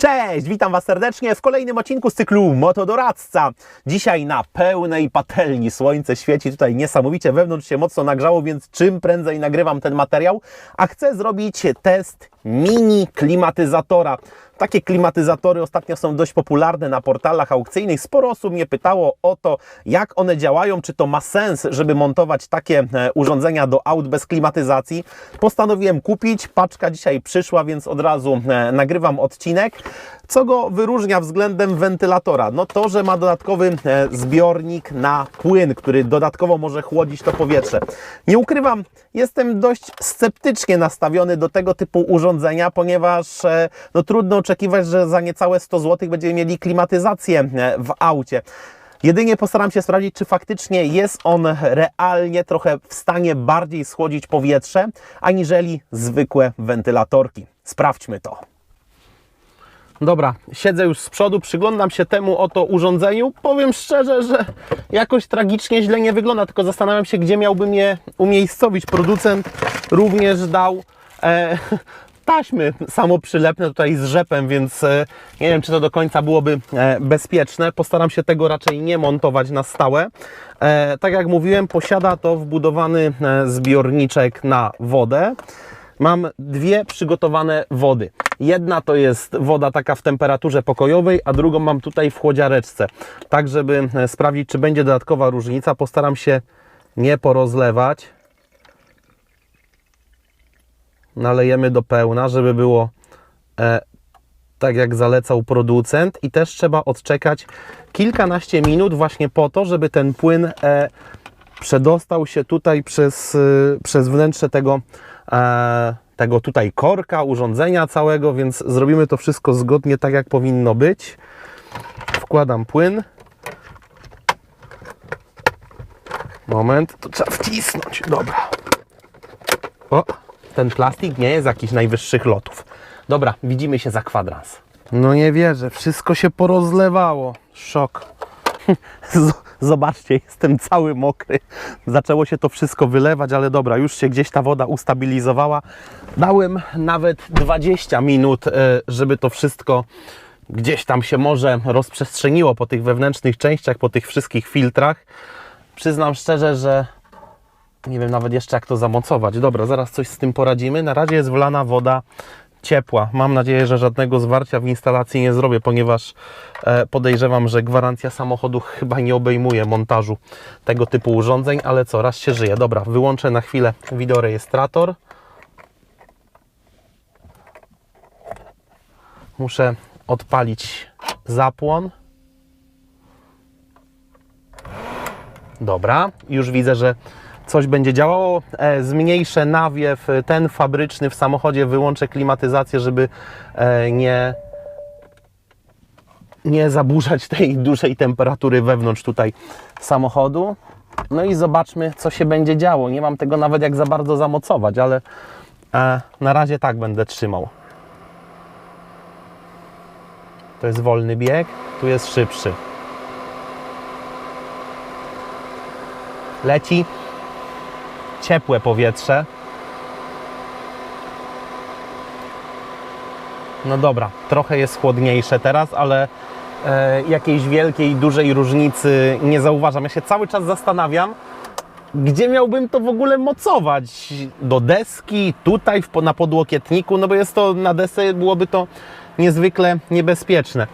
Cześć, witam Was serdecznie w kolejnym odcinku z cyklu Motodoradca. Dzisiaj na pełnej patelni słońce świeci tutaj niesamowicie, wewnątrz się mocno nagrzało, więc czym prędzej nagrywam ten materiał, a chcę zrobić test mini klimatyzatora. Takie klimatyzatory ostatnio są dość popularne na portalach aukcyjnych. Sporo osób mnie pytało o to, jak one działają, czy to ma sens, żeby montować takie e, urządzenia do aut bez klimatyzacji. Postanowiłem kupić, paczka dzisiaj przyszła, więc od razu e, nagrywam odcinek. Co go wyróżnia względem wentylatora? No to, że ma dodatkowy e, zbiornik na płyn, który dodatkowo może chłodzić to powietrze. Nie ukrywam, jestem dość sceptycznie nastawiony do tego typu urządzenia, ponieważ e, no, trudno oczekiwać, że za niecałe 100 zł będziemy mieli klimatyzację e, w aucie. Jedynie postaram się sprawdzić, czy faktycznie jest on realnie trochę w stanie bardziej schłodzić powietrze, aniżeli zwykłe wentylatorki. Sprawdźmy to. Dobra, siedzę już z przodu, przyglądam się temu oto urządzeniu. Powiem szczerze, że jakoś tragicznie źle nie wygląda, tylko zastanawiam się, gdzie miałbym je umiejscowić. Producent również dał e, taśmy samoprzylepne tutaj z rzepem, więc e, nie wiem, czy to do końca byłoby e, bezpieczne. Postaram się tego raczej nie montować na stałe. E, tak jak mówiłem, posiada to wbudowany e, zbiorniczek na wodę. Mam dwie przygotowane wody. Jedna to jest woda taka w temperaturze pokojowej, a drugą mam tutaj w chłodziareczce. Tak, żeby e, sprawdzić, czy będzie dodatkowa różnica, postaram się nie porozlewać. Nalejemy do pełna, żeby było e, tak jak zalecał producent i też trzeba odczekać kilkanaście minut właśnie po to, żeby ten płyn e, przedostał się tutaj przez, y, przez wnętrze tego, e, tego tutaj korka, urządzenia całego, więc zrobimy to wszystko zgodnie tak jak powinno być. Wkładam płyn. Moment, to trzeba wcisnąć. Dobra. O, ten plastik nie jest jakiś najwyższych lotów. Dobra, widzimy się za kwadrans. No nie wierzę, wszystko się porozlewało. Szok. Zobaczcie, jestem cały mokry. Zaczęło się to wszystko wylewać, ale dobra, już się gdzieś ta woda ustabilizowała. Dałem nawet 20 minut, e, żeby to wszystko gdzieś tam się może rozprzestrzeniło po tych wewnętrznych częściach, po tych wszystkich filtrach. Przyznam szczerze, że nie wiem nawet jeszcze jak to zamocować. Dobra, zaraz coś z tym poradzimy. Na razie jest wlana woda ciepła. Mam nadzieję, że żadnego zwarcia w instalacji nie zrobię, ponieważ e, podejrzewam, że gwarancja samochodu chyba nie obejmuje montażu tego typu urządzeń, ale co, raz się żyje. Dobra, wyłączę na chwilę wideorejestrator. Muszę odpalić zapłon. Dobra, już widzę, że coś będzie działało. E, Zmniejszę nawiew, e, ten fabryczny w samochodzie, wyłączę klimatyzację, żeby e, nie, nie zaburzać tej dużej temperatury wewnątrz tutaj samochodu. No i zobaczmy, co się będzie działo. Nie mam tego nawet jak za bardzo zamocować, ale na razie tak będę trzymał. To jest wolny bieg, tu jest szybszy. Leci ciepłe powietrze. No dobra, trochę jest chłodniejsze teraz, ale e, jakiejś wielkiej, dużej różnicy nie zauważam. Ja się cały czas zastanawiam, gdzie miałbym to w ogóle mocować? Do deski, tutaj w, na podłokietniku, no bo jest to na desce byłoby to niezwykle niebezpieczne.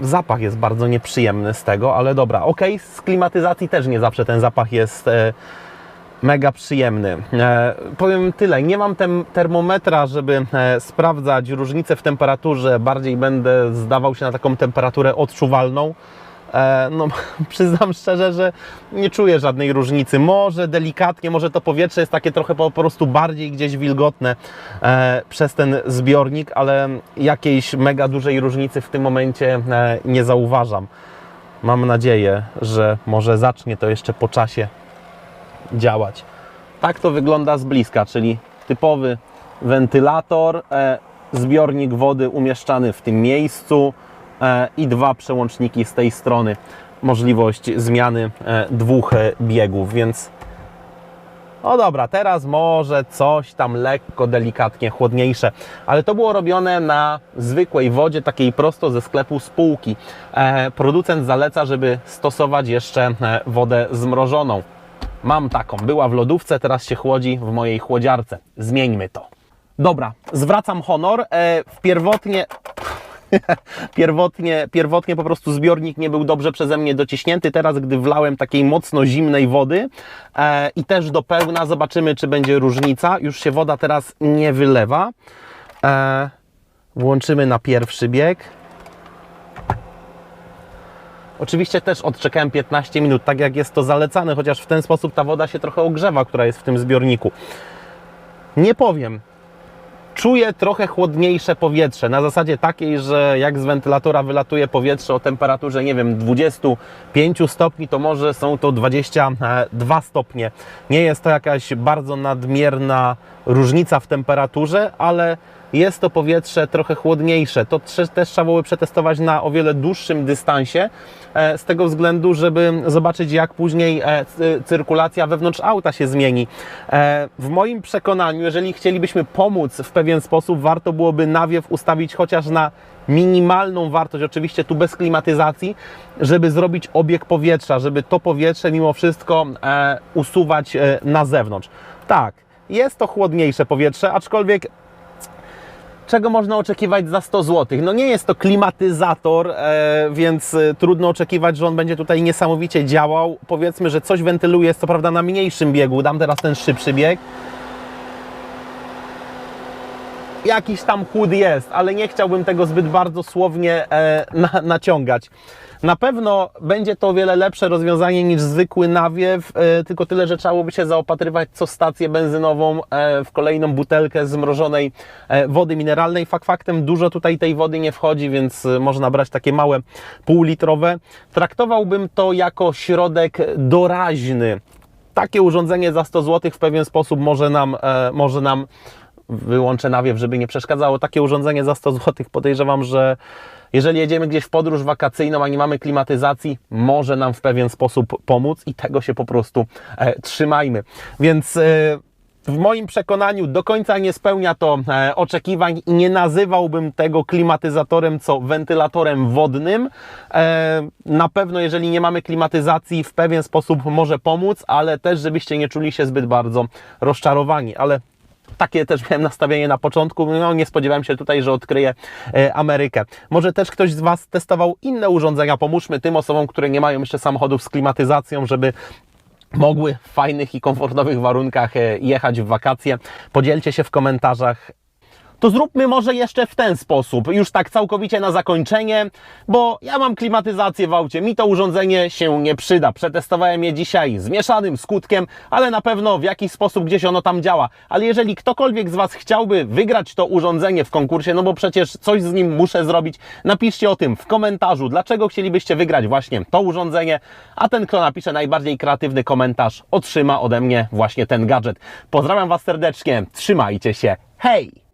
Zapach jest bardzo nieprzyjemny z tego, ale dobra, ok, z klimatyzacji też nie zawsze ten zapach jest e, mega przyjemny. E, powiem tyle, nie mam tem termometra, żeby e, sprawdzać różnicę w temperaturze, bardziej będę zdawał się na taką temperaturę odczuwalną. E, no, przyznam szczerze, że nie czuję żadnej różnicy. Może delikatnie, może to powietrze jest takie trochę po prostu bardziej gdzieś wilgotne e, przez ten zbiornik, ale jakiejś mega dużej różnicy w tym momencie e, nie zauważam. Mam nadzieję, że może zacznie to jeszcze po czasie działać. Tak to wygląda z bliska, czyli typowy wentylator, e, zbiornik wody umieszczany w tym miejscu e, i dwa przełączniki z tej strony. Możliwość zmiany e, dwóch biegów, więc O dobra, teraz może coś tam lekko, delikatnie chłodniejsze, ale to było robione na zwykłej wodzie, takiej prosto ze sklepu spółki. E, producent zaleca, żeby stosować jeszcze wodę zmrożoną. Mam taką, była w lodówce, teraz się chłodzi w mojej chłodziarce. Zmieńmy to. Dobra, zwracam honor. E, w pierwotnie pierwotnie, pierwotnie po prostu zbiornik nie był dobrze przeze mnie dociśnięty. Teraz, gdy wlałem takiej mocno zimnej wody e, i też do pełna, zobaczymy, czy będzie różnica. Już się woda teraz nie wylewa. E, włączymy na pierwszy bieg. Oczywiście też odczekałem 15 minut, tak jak jest to zalecane, chociaż w ten sposób ta woda się trochę ogrzewa, która jest w tym zbiorniku. Nie powiem, czuję trochę chłodniejsze powietrze. Na zasadzie takiej, że jak z wentylatora wylatuje powietrze o temperaturze, nie wiem, 25 stopni, to może są to 22 stopnie. Nie jest to jakaś bardzo nadmierna różnica w temperaturze, ale jest to powietrze trochę chłodniejsze. To też trzeba było przetestować na o wiele dłuższym dystansie, e, z tego względu, żeby zobaczyć, jak później e, cy- cyrkulacja wewnątrz auta się zmieni. E, W moim przekonaniu, jeżeli chcielibyśmy pomóc w pewien sposób, warto byłoby nawiew ustawić chociaż na minimalną wartość, oczywiście tu bez klimatyzacji, żeby zrobić obieg powietrza, żeby to powietrze mimo wszystko usuwać na zewnątrz. Tak, jest to chłodniejsze powietrze, aczkolwiek czego można oczekiwać za 100 zł? No nie jest to klimatyzator, e, więc e, trudno oczekiwać, że on będzie tutaj niesamowicie działał. Powiedzmy, że coś wentyluje, jest co prawda na mniejszym biegu. Dam teraz ten szybszy bieg. Jakiś tam chłód jest, ale nie chciałbym tego zbyt bardzo słownie e, na, naciągać. Na pewno będzie to o wiele lepsze rozwiązanie niż zwykły nawiew, e, tylko tyle, że trzeba byłoby się zaopatrywać co stację benzynową e, w kolejną butelkę zmrożonej e, wody mineralnej. Fakt faktem dużo tutaj tej wody nie wchodzi, więc e, można brać takie małe półlitrowe. Traktowałbym to jako środek doraźny. Takie urządzenie za 100 zł w pewien sposób może nam, e, może nam wyłączę nawiew, żeby nie przeszkadzało. Takie urządzenie za 100 zł podejrzewam, że jeżeli jedziemy gdzieś w podróż wakacyjną, a nie mamy klimatyzacji, może nam w pewien sposób pomóc i tego się po prostu e, trzymajmy. Więc e, w moim przekonaniu do końca nie spełnia to e, oczekiwań i nie nazywałbym tego klimatyzatorem, co wentylatorem wodnym. E, na pewno, jeżeli nie mamy klimatyzacji, w pewien sposób może pomóc, ale też, żebyście nie czuli się zbyt bardzo rozczarowani. Ale takie też miałem nastawienie na początku. No, nie spodziewałem się tutaj, że odkryję e, Amerykę. Może też ktoś z Was testował inne urządzenia. Pomóżmy tym osobom, które nie mają jeszcze samochodów z klimatyzacją, żeby mogły w fajnych i komfortowych warunkach e, jechać w wakacje. Podzielcie się w komentarzach. To zróbmy może jeszcze w ten sposób, już tak całkowicie na zakończenie, bo ja mam klimatyzację w aucie, mi to urządzenie się nie przyda. Przetestowałem je dzisiaj z mieszanym skutkiem, ale na pewno w jakiś sposób gdzieś ono tam działa. Ale jeżeli ktokolwiek z Was chciałby wygrać to urządzenie w konkursie, no bo przecież coś z nim muszę zrobić, napiszcie o tym w komentarzu, dlaczego chcielibyście wygrać właśnie to urządzenie, a ten, kto napisze najbardziej kreatywny komentarz, otrzyma ode mnie właśnie ten gadżet. Pozdrawiam Was serdecznie, trzymajcie się, hej!